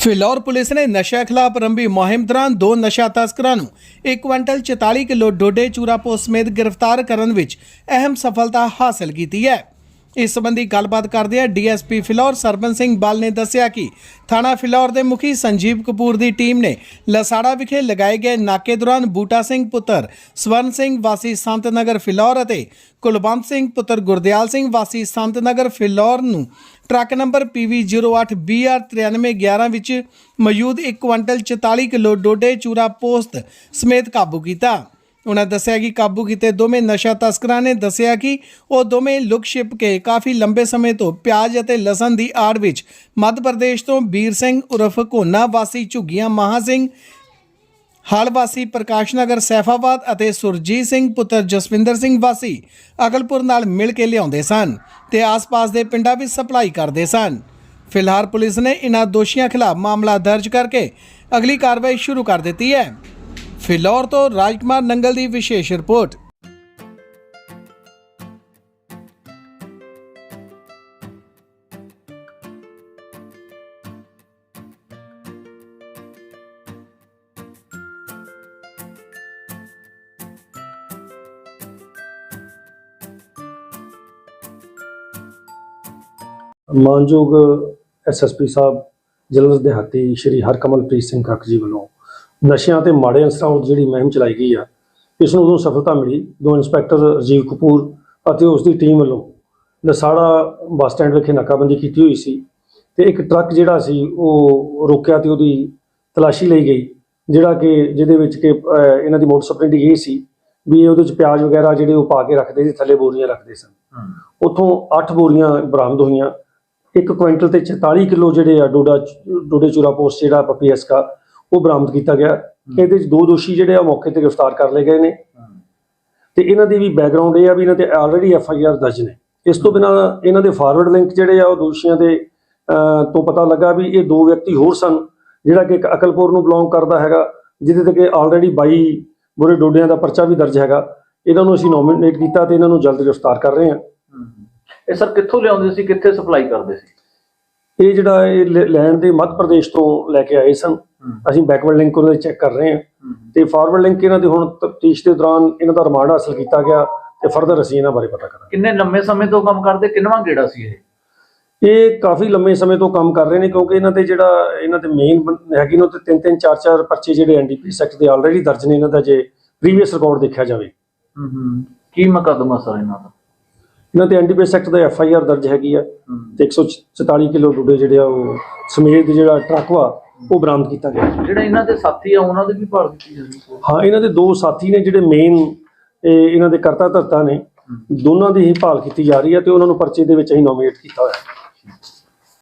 Phillaur police ਨੇ ਨਸ਼ਾ ਖਿਲਾਫ ਆਰੰਭੀ ਮੁਹਿੰਮ ਦੌਰਾਨ ਦੋ ਨਸ਼ਾ ਤਸਕਰਾਂ ਨੂੰ 1 ਕੁਇੰਟਲ 44 ਕਿਲੋ ਡੋਡੇ ਚੂਰਾ ਪੋਸਟ ਸਮੇਤ ਗ੍ਰਿਫਤਾਰ ਕਰਨ ਵਿੱਚ ਅਹਿਮ ਸਫਲਤਾ ਹਾਸਲ ਕੀਤੀ ਹੈ। ਇਸ ਸੰਬੰਧੀ ਗੱਲਬਾਤ ਕਰਦੇ ਆ ਡੀਐਸਪੀ ਫਿਲੌਰ ਸਰਬਨ ਸਿੰਘ ਬਲ ਨੇ ਦੱਸਿਆ ਕਿ ਥਾਣਾ ਫਿਲੌਰ ਦੇ ਮੁਖੀ ਸੰਜੀਵ ਕਪੂਰ ਦੀ ਟੀਮ ਨੇ ਲਸਾੜਾ ਵਿਖੇ ਲਗਾਏ ਗਏ ਨਾਕੇ ਦੌਰਾਨ ਬੂਟਾ ਸਿੰਘ ਪੁੱਤਰ, ਸਵਰਨ ਸਿੰਘ ਵਾਸੀ ਸੰਤ ਨਗਰ ਫਿਲੌਰ ਅਤੇ ਕੁਲਵੰਤ ਸਿੰਘ ਪੁੱਤਰ ਗੁਰਦਿਆਲ ਸਿੰਘ ਵਾਸੀ ਸੰਤ ਨਗਰ ਫਿਲੌਰ ਨੂੰ ਟਰੱਕ ਨੰਬਰ PV08BR9311 ਵਿੱਚ ਮੌਜੂਦ 1 ਕੁਇੰਟਲ 44 ਕਿਲੋ ਡੋਡੇ ਚੂਰਾ ਪੋਸਤ ਸਮੇਤ ਕਾਬੂ ਕੀਤਾ। ਉਹਨਾਂ ਦੱਸਿਆ ਕਿ ਕਾਬੂ ਕੀਤੇ ਦੋਵੇਂ ਨਸ਼ਾ ਤਸਕਰਾਂ ਨੇ ਦੱਸਿਆ ਕਿ ਉਹ ਦੋਵੇਂ ਲੁਕ ਛਿਪ ਕੇ ਕਾਫੀ ਲੰਬੇ ਸਮੇਂ ਤੋਂ ਪਿਆਜ਼ ਅਤੇ ਲਸਣ ਦੀ ਆੜ ਵਿੱਚ ਮੱਧ ਪ੍ਰਦੇਸ਼ ਤੋਂ ਵੀਰ ਸਿੰਘ ਉਰਫ ਘੋਨਾ ਵਾਸੀ ਝੁੱਗੀਆਂ ਮਹਾ ਸਿੰਘ, ਹਾਲ ਵਾਸੀ ਪ੍ਰਕਾਸ਼ ਨਗਰ, ਸੈਫਾਬਾਦ ਅਤੇ ਸੁਰਜੀਤ ਸਿੰਘ ਪੁੱਤਰ ਜਸਵਿੰਦਰ ਸਿੰਘ ਵਾਸੀ ਅਗਲਪੁਰ ਨਾਲ ਮਿਲ ਕੇ ਲਿਆਉਂਦੇ ਸਨ ਤੇ ਆਸ-ਪਾਸ ਦੇ ਪਿੰਡਾਂ ਵਿੱਚ ਸਪਲਾਈ ਕਰਦੇ ਸਨ। ਫਿਲਹਾਲ ਪੁਲਿਸ ਨੇ ਇਨ੍ਹਾਂ ਦੋਸ਼ੀਆਂ ਖਿਲਾਫ ਮਾਮਲਾ ਦਰਜ ਕਰਕੇ ਅਗਲੀ ਕਾਰਵਾਈ ਸ਼ੁਰੂ ਕਰ ਦਿੱਤੀ ਹੈ। ਫਿਲੌਰ ਤੋਂ ਰਾਜਕੁਮਾਰ ਨੰਗਲ ਦੀ ਵਿਸ਼ੇਸ਼ ਰਿਪੋਰਟ। ਮਾਨਯੋਗ ਐਸਐਸਪੀ ਸਾਹਿਬ ਜਲੰਧਰ ਦਿਹਾਤੀ ਸ਼੍ਰੀ ਹਰਕਮਲਪ੍ਰੀਤ ਸਿੰਘ ਕੱਕ ਜੀ ਵੱਲੋਂ ਨਸ਼ਿਆਂ ਤੇ ਮਾੜੇ ਅਨਸਰਾਂ ਵਿਰੁੱਧ ਜਿਹੜੀ ਮੁਹਿੰਮ ਚਲਾਈ ਗਈ ਆ ਇਸ ਨੂੰ ਉਦੋਂ ਸਫਲਤਾ ਮਿਲੀ ਦੋ ਇੰਸਪੈਕਟਰ ਰਜੀਵ ਕਪੂਰ ਅਤੇ ਉਸ ਦੀ ਟੀਮ ਵੱਲੋਂ ਲਸਾੜਾ ਬੱਸ ਸਟੈਂਡ ਵਿਖੇ ਨਾਕਾਬੰਦੀ ਕੀਤੀ ਹੋਈ ਸੀ ਤੇ ਇੱਕ ਟਰੱਕ ਜਿਹੜਾ ਸੀ ਉਹ ਰੋਕਿਆ ਤੇ ਉਹਦੀ ਤਲਾਸ਼ੀ ਲਈ ਗਈ ਜਿਹੜਾ ਕਿ ਜਿਹਦੇ ਵਿੱਚ ਕਿ ਇਹਨਾਂ ਦੀ ਮੋਟਰ ਸਪਰੈਂਡੀ ਇਹ ਸੀ ਵੀ ਉਹਦੇ ਵਿੱਚ ਪਿਆਜ਼ ਵਗੈਰਾ ਜਿਹੜੇ ਉਹ ਪਾ ਕੇ ਰੱਖਦੇ ਸੀ ਥੱਲੇ ਬੋਰੀਆਂ ਰੱਖਦੇ ਸਨ। ਉੱਥੋਂ 8 ਬੋਰੀਆਂ ਬਰਾਮਦ ਹੋਈਆਂ 1 ਕੁਇੰਟਲ ਤੇ 44 ਕਿਲੋ ਜਿਹੜੇ ਆ ਡੋਡਾ ਡੋਡੇ ਚੂਰਾ ਪੋਸਟ ਜਿਹੜਾ ਪਪੀਐਸ ਦਾ ਉਹ ਬਰਾਮਦ ਕੀਤਾ ਗਿਆ। ਇਹਦੇ ਵਿੱਚ ਦੋ ਦੋਸ਼ੀ ਜਿਹੜੇ ਆ ਮੌਕੇ ਤੇ ਗ੍ਰਿਫਤਾਰ ਕਰ ਲਏ ਗਏ ਨੇ। ਤੇ ਇਹਨਾਂ ਦੀ ਵੀ ਬੈਕਗ੍ਰਾਉਂਡ ਇਹ ਆ ਵੀ ਇਹਨਾਂ ਤੇ ਆਲਰੇਡੀ ਐਫ ਆਈ ਆਰ ਦਰਜ ਨੇ। ਇਸ ਤੋਂ ਬਿਨਾਂ ਇਹਨਾਂ ਦੇ ਫਾਰਵਰਡ ਲਿੰਕ ਜਿਹੜੇ ਆ ਉਹ ਦੋਸ਼ੀਆਂ ਦੇ ਤੋਂ ਪਤਾ ਲੱਗਾ ਵੀ ਇਹ ਦੋ ਵਿਅਕਤੀ ਹੋਰ ਸਨ ਜਿਹੜਾ ਕਿ ਇੱਕ ਅਕਲਪੁਰ ਨੂੰ ਬਿਲੋਂਗ ਕਰਦਾ ਹੈਗਾ ਜਿਹਦੇ ਤੇ ਕਿ ਆਲਰੇਡੀ 22 ਬੁਰੇ ਡੋਡਿਆਂ ਦਾ ਪਰਚਾ ਵੀ ਦਰਜ ਹੈਗਾ। ਇਹਨਾਂ ਨੂੰ ਅਸੀਂ ਨੋਮੀਨੇਟ ਕੀਤਾ ਤੇ ਇਹਨਾਂ ਨੂੰ ਜਲਦ ਗ੍ਰਿਫਤਾਰ ਕਰ ਰਹੇ ਹਾਂ। ਇਹ ਸਰ ਕਿੱਥੋਂ ਲਿਆਉਂਦੇ ਸੀ ਕਿੱਥੇ ਸਪਲਾਈ ਕਰਦੇ ਸੀ? ਇਹ ਜਿਹੜਾ ਇਹ ਲੈਣ ਦੇ ਮੱਧ ਪ੍ਰਦੇਸ਼ ਤੋਂ ਲੈ ਕੇ ਆਏ ਸਨ। ਅਸੀਂ ਬੈਕਵਰਡ ਲਿੰਕ ਉਹਦੇ ਚੈੱਕ ਕਰ ਰਹੇ ਹਾਂ। ਤੇ ਫਾਰਵਰਡ ਲਿੰਕ ਇਹਨਾਂ ਦੇ ਹੁਣ ਤਫਤੀਸ਼ ਦੇ ਦੌਰਾਨ ਇਹਨਾਂ ਦਾ ਰਿਮਾਂਡ ਹਾਸਲ ਕੀਤਾ ਗਿਆ ਤੇ ਫਰਦਰ ਅਸੀਂ ਇਹਨਾਂ ਬਾਰੇ ਪਤਾ ਕਰਾਂਗੇ। ਕਿੰਨੇ ਲੰਮੇ ਸਮੇਂ ਤੋਂ ਕੰਮ ਕਰਦੇ? ਕਿੰਨਵਾਂ ਗੇੜਾ ਸੀ ਇਹ? ਇਹ ਕਾਫੀ ਲੰਮੇ ਸਮੇਂ ਤੋਂ ਕੰਮ ਕਰ ਰਹੇ ਨੇ ਕਿਉਂਕਿ ਇਹਨਾਂ ਤੇ ਜਿਹੜਾ ਇਹਨਾਂ ਦੇ ਮੇਨ ਹੈਗੇ ਨੇ ਤੇ ਤਿੰਨ ਤਿੰਨ ਚਾਰ ਚਾਰ ਪਰਚੇ ਜਿਹੜੇ ਐਨਡੀਪੀਐਸ ਐਕਟ ਦੇ ਆਲਰੇਡੀ ਦਰਜ ਨੇ ਇਹਨਾਂ ਦਾ ਜੇ ਪ੍ਰੀਵੀਅਸ ਰਿਕਾਰਡ ਦੇਖਿਆ ਜਾਵੇ। ਕੀ ਮੁਕੱਦਮਾ ਸਰ ਇਹਨਾਂ ਦਾ? ਇਹਨਾਂ ਤੇ ਐਨਡੀਪੀਐਸ ਐਕਟ ਦਾ ਐਫ ਆਈ ਆਰ ਦਰਜ ਹੈਗੀ ਆ ਤੇ 144 ਕਿਲੋ ਡੂਡੇ ਜਿਹੜੇ ਆ ਉਹ ਸਮੇਤ ਜਿਹੜਾ ਟਰੱਕ ਵਾ ਉਹ ਬਰਾਮਦ ਕੀਤਾ ਗਿਆ। ਜਿਹੜੇ ਇਹਨਾਂ ਦੇ ਸਾਥੀ ਆ ਉਹਨਾਂ ਦੇ ਵੀ ਭਾਲ ਕੀਤੀ ਜਾਂਦੀ ਹਾਂ ਇਹਨਾਂ ਦੇ ਦੋ ਸਾਥੀ ਨੇ ਜਿਹੜੇ ਮੇਨ ਇਹਨਾਂ ਦੇ ਕਰਤਾ ਧਰਤਾ ਨੇ ਦੋਨਾਂ ਦੀ ਹੀ ਭਾਲ ਕੀਤੀ ਜਾ ਰਹੀ ਹੈ ਤੇ ਉਹਨਾਂ ਨੂੰ ਪਰਚੇ ਦੇ ਵਿੱਚ ਅਸੀਂ ਨੋਮੀਨੇਟ ਕੀਤਾ ਹੋਇਆ। ਹੈ